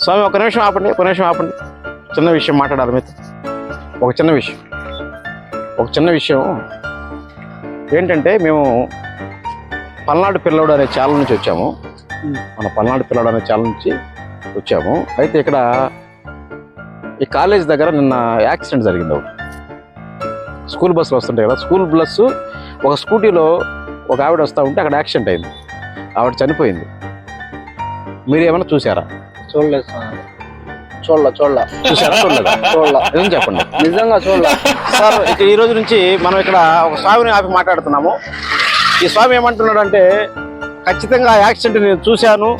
స్వామి ఒక నిమిషం ఆపండి ఒక నిమిషం ఆపండి. చిన్న విషయం మాట్లాడాలి మీతో. ఒక చిన్న విషయం. ఒక చిన్న విషయం. ఏంటంటే మేము పల్నాడు పిల్లడు అనే ఛానల్ నుంచి వచ్చాము. మన పల్నాడు పిల్లడు అనే ఛానల్ నుంచి వచ్చాము. అయితే ఇక్కడ ఈ కాలేజ్ దగ్గర నిన్న యాక్సిడెంట్ జరిగింది ఒకటి. స్కూల్ బస్సులు వస్తుంటాయి కదా స్కూల్ బస్సు ఒక స్కూటీలో ఒక ఆవిడ వస్తూ ఉంటే అక్కడ యాక్సిడెంట్ అయింది. ఆవిడ చనిపోయింది. మీరు ఏమైనా చూసారా చూడలేదు స్వామి. చూడలే చూడలే. చూసారా చూడలేదా? చూడలే. ఏం చెప్పండి. నిజంగా చూడలే. సార్ ఇక ఈ రోజు నుంచి మనం ఇక్కడ ఒక స్వామిని ఆపి మాట్లాడుతున్నాము. ఈ స్వామి ఏమంటున్నాడు అంటే ఖచ్చితంగా ఆ యాక్సిడెంట్ నేను చూశాను.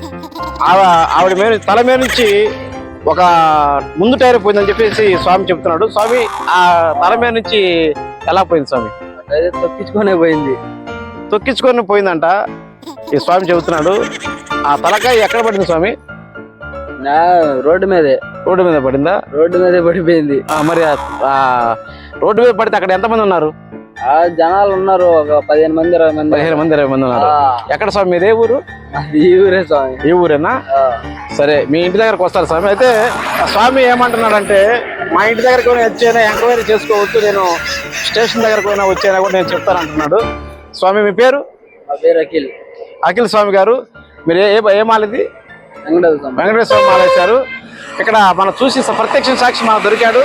ఆ- ఆవిడ మీద తల మీద నుంచి ఒక ముందు టైర్ పోయిందని చెప్పేసి స్వామి చెప్తున్నాడు. స్వామి ఆ తల మీద నుంచి ఎలా పోయింది స్వామి? అదే తప్పించుకొనే పోయింది. తొక్కించుకొని పోయిందంట. ఈ స్వామి చెబుతున్నాడు. ఆ తలకాయ ఎక్కడ పడింది స్వామి? రోడ్డు మీదే. రోడ్డు మీద పడిందా? రోడ్డు మీదే పడిపోయింది. ఆ, మరి ఆ- ఆ రోడ్డు మీద పడితే అక్కడ ఎంతమంది ఉన్నారు? ఆ జనాలు ఉన్నారు ఒక పదిహేను మంది ఇరవై మంది. పదిహేను మంది ఇరవై మంది ఉన్నారు. ఆ, ఎక్కడ స్వామి? మీదే ఊరు? అది ఈ ఊరే స్వామి. ఈ ఊరేనా? ఆ, సరే మీ ఇంటి దగ్గరకు వస్తారు స్వామి. అయితే ఆ స్వామి ఏమంటున్నాడంటే మా ఇంటి దగ్గరకు పోయినా వచ్చైనా ఎంక్వైరీ చేసుకోవచ్చు. నేను స్టేషన్ దగ్గరకు పోయినా వచ్చైనా కూడా నేను చెప్తాను అంటున్నాడు. స్వామి మీ పేరు? నా పేరు అఖిల్. అఖిల్ స్వామి గారు. మీరు ఏ ఏ మాలది? వెంకటేశ్వర స్వామి మాల వేశారు ఇక్కడ మనం చూసి ప్రత్యక్ష సాక్షి మనకు దొరికాడు.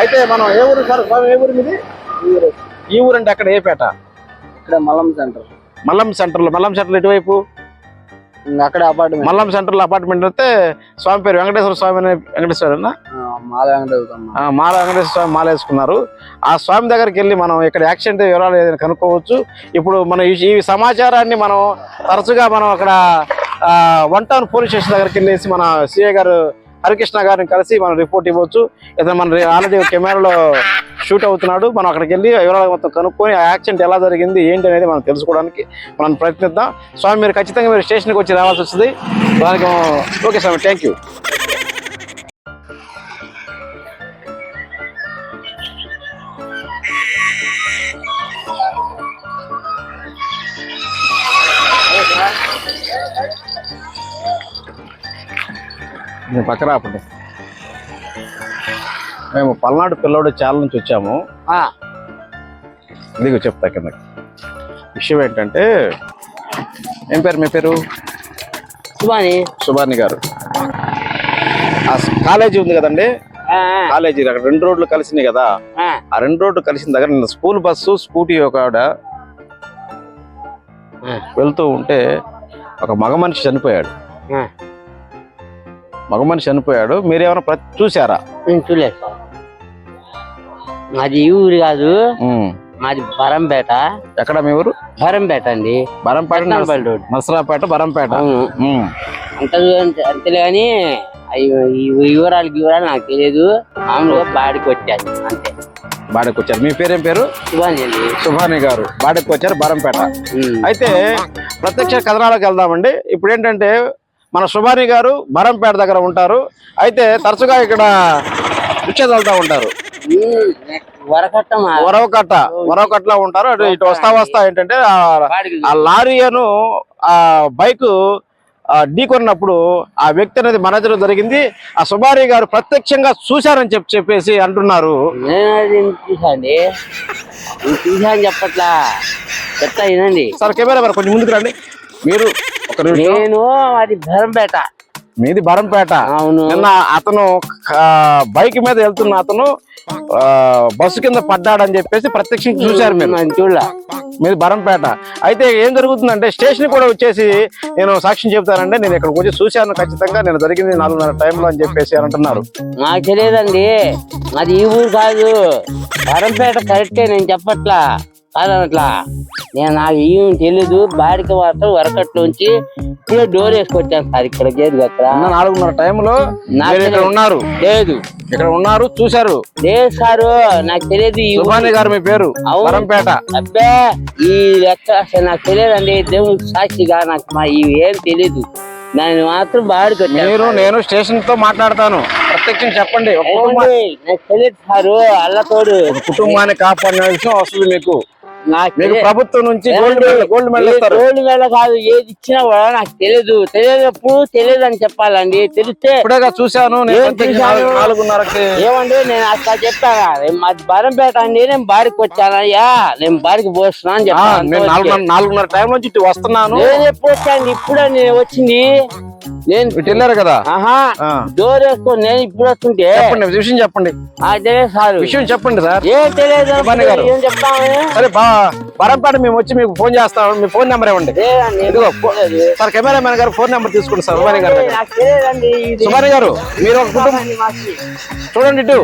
అయితే మనం ఏ ఊరు సార్? ఏ ఊరు మీది? ఈ ఊరే. అంటే అక్కడ ఏ పేట? ఇక్కడ మల్లం సెంటర్. మల్లం సెంటర్లో. మల్లం సెంటర్ ఎటువైపు? అక్కడే అపార్ట్మెంట్. మల్లం సెంటర్లో అపార్ట్మెంట్ అయితే స్వామి పేరు వెంకటేశ్వర స్వామి అనే వెంకటేశ్వర మాల వెంకటేశ్వర మాల వెంకటేశ్వర స్వామి మాల వేసుకున్నారు ఆ స్వామి దగ్గరికి వెళ్ళి మనం ఇక్కడ యాక్సిడెంట్ వివరాలు ఏదైనా కనుక్కోవచ్చు. ఇప్పుడు మన ఈ సమాచారాన్ని మనం తరచుగా మనం అక్కడ వన్ టౌన్ పోలీస్ స్టేషన్ దగ్గరికి వెళ్ళేసి మన సిఏ గారు హరికృష్ణ గారిని కలిసి మనం రిపోర్ట్ ఇవ్వచ్చు. ఇతను మన ఆల్రెడీ కెమెరాలో షూట్ అవుతున్నాడు. మనం అక్కడికి వెళ్ళి వివరాలు మొత్తం కనుక్కొని ఆ యాక్సిడెంట్ ఎలా జరిగింది ఏంటి అనేది మనం తెలుసుకోవడానికి మనం ప్రయత్నిద్దాం. స్వామి మీరు ఖచ్చితంగా మీరు స్టేషన్కి వచ్చి రావాల్సి వస్తుంది. దానికి ఓకే స్వామి థ్యాంక్ యూ నేను పక్కన ఆపండి మేము పల్నాడు పిల్లోడు ఛానల్ నుంచి వచ్చాము. ఇదిగో చెప్తా కింద విషయం ఏంటంటే ఏం పేరు మీ పేరు? శుభాని సుభాని గారు. ఆ కాలేజీ ఉంది కదండి? కాలేజీ అక్కడ రెండు రోడ్లు కలిసినాయి కదా? ఆ, రెండు రోడ్లు కలిసిన దగ్గర నిన్న స్కూల్ బస్సు స్కూటీ ఒక ఆవిడ. వెళ్తూ ఉంటే ఒక మగ మనిషి చనిపోయాడు. మగ మనిషి చనిపోయాడు. మీరేమైనా ప్రతి చూసారా నేను చూడలేదు. మాది ఈ ఊరు కాదు. ఉమ్. మాది బరంపేట. ఎక్కడ మీ ఊరు? బరంపేట అండి. బరంపేట రోడ్. నర్సరాపేట బరంపేట. అవును. ఉమ్. అంత అంతలే కానీ ఈ వివరాలు వివరాలు నాకు తెలియదు. మామూలుగా బాడికి వచ్చాను అంతే. బాడెకి వచ్చారు. మీ పేరేం పేరు? శుభాని అండి. సుభాని గారు. బాడెకి వచ్చారు బరంపేట. ఉమ్. అయితే ప్రత్యక్ష కథనాలకు వెళ్దామండి. ఇప్పుడు ఏంటంటే మన సుభాని గారు బరంపేట దగ్గర ఉంటారు. అయితే తరచుగా ఇక్కడ రిక్షా ఉంటారు. వరవకట్ట వరవకట్టలో ఉంటారు. అటు ఇటు వస్తా వస్తా ఏంటంటే ఆ- లారీను ఆ బైక్ ఢీకొన్నప్పుడు ఆ వ్యక్తి అనేది మనజలో జరిగింది. ఆ సుభాని గారు ప్రత్యక్షంగా చూశారని చెప్పి చెప్పేసి అంటున్నారు. చూసాండి చూసాను చెప్పట్లా. చెప్తా వినండి. సార్ కెమెరా మరి కొంచెం ముందుకు రండి. మీరు నిమిషం. నేను అది బరంపేట. మీది బరంపేట. అవును. నిన్న అతను బైక్ మీద వెళ్తున్న అతను బస్సు కింద పడ్డాడని చెప్పేసి ప్రత్యక్షంగా చూశారు మీరు. చూడలే. మీది బరంపేట. అయితే ఏం జరుగుతుందంటే స్టేషన్ కూడా వచ్చేసి నేను సాక్ష్యం చెప్తానంటే నేను ఇక్కడికి వచ్చి చూశాను ఖచ్చితంగా. నేను జరిగింది నాలుగున్నర టైంలో అని చెప్పేసి అని అంటున్నారు. నాకు తెలియదండి. అది ఈ ఊరు కాదు. బరంపేట కరెక్టే నేను చెప్పట్లా. కాదనట్లా నేను నాకు ఏం తెలీదు బాడికి మాత్రం వరకట్లోంచి ఇప్పుడే డోర్ వేసుకొచ్చాను సార్ ఇక్కడ గేదు అక్కడ నాలుగున్నర టైంలో ఇక్కడ తెలియదు. ఉన్నారు. లేదు. ఇక్కడ ఉన్నారు చూశారు. లేదు సారు నాకు తెలియదు. సుభాని గారు మీ పేరు అవును. బరంపేట అబ్బే ఈ లెక్క అసలు నాకు తెలియదండి దేవుడు సాక్షిగా నాకు మా ఇవి ఏం తెలీదు. దాన్ని మాత్రం బాడికి మీరు నేను స్టేషన్తో మాట్లాడతాను. ప్రత్యక్షం చెప్పండి. తెలియదు సారు అల్లతోడు. కుటుంబాన్ని కాపాడిన విషయం వస్తుంది మీకు. మీకు ప్రభుత్వం నుంచి గోల్డ్ మెడల్ గోల్డ్ మెడల్ ఏ ఇస్తారు. గోల్డ్ మెడల్ కాదు ఏది ఇచ్చినా కూడా నాకు తెలియదు తెలియనప్పుడు తెలియదు అని చెప్పాలండి. తెలిస్తే ఇప్పుడేగా చూశాను నాలుగున్నరకి. ఏమండి నేను అట్లా చెప్పాను? మాది బారంపేట అండి నేను బారికి వచ్చానయ్యా. నేను బారికి పోస్తున్నా అని చెప్పాను. నేను నాలుగున్నర టైం నుంచి వస్తున్నాను. నేను ఎప్పుడు వచ్చాను? ఇప్పుడే నేను వచ్చింది. నేను వెళ్ళారు కదా. డోర్ వేసుకొని నేను ఇప్పుడు వస్తుంటే. చెప్పండి విషయం చెప్పండి. అదే సార్. విషయం చెప్పండి సార్. ఏం తెలియదు గారు. ఏం చెప్తాము? సరే బా బరంపేట మేము వచ్చి మీకు ఫోన్ చేస్తాం మీ ఫోన్ నెంబర్ ఇవ్వండి. సార్ కెమెరామెన్ గారు ఫోన్ నెంబర్ తీసుకోండి సార్ సుమారి గారి సుమారి గారు మీరు ఒక కుటుంబం. చూడండి ఇటు.